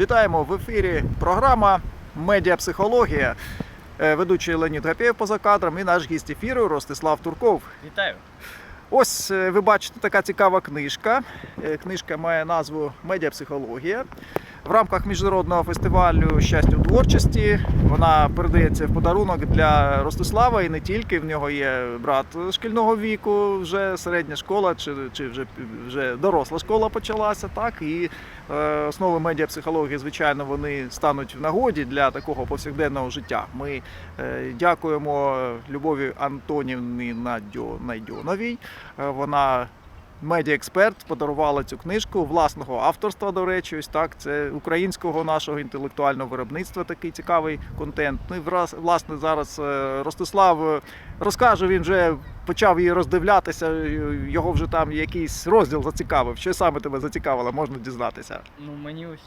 Вітаємо в ефірі програма Медіапсихологія. Е, Ведучий Леонід Гапєв поза кадром і наш гість ефіру Ростислав Турков. Вітаю. Ось е, ви бачите така цікава книжка. Е, Книжка має назву Медіапсихологія. В рамках міжнародного фестивалю щастя у творчості вона передається в подарунок для Ростислава і не тільки. В нього є брат шкільного віку, вже середня школа, чи, чи вже, вже доросла школа почалася. Так і е, основи медіапсихології, звичайно, вони стануть в нагоді для такого повсякденного життя. Ми е, дякуємо Любові Антонівні Надьо Найдьоновій. Е, Вона медіаексперт, подарувала цю книжку власного авторства, до речі, ось так. Це українського нашого інтелектуального виробництва такий цікавий контент. Ну і власне зараз е, Ростислав е, розкаже, він вже почав її роздивлятися, е, його вже там якийсь розділ зацікавив. Що саме тебе зацікавило, можна дізнатися. Ну мені ось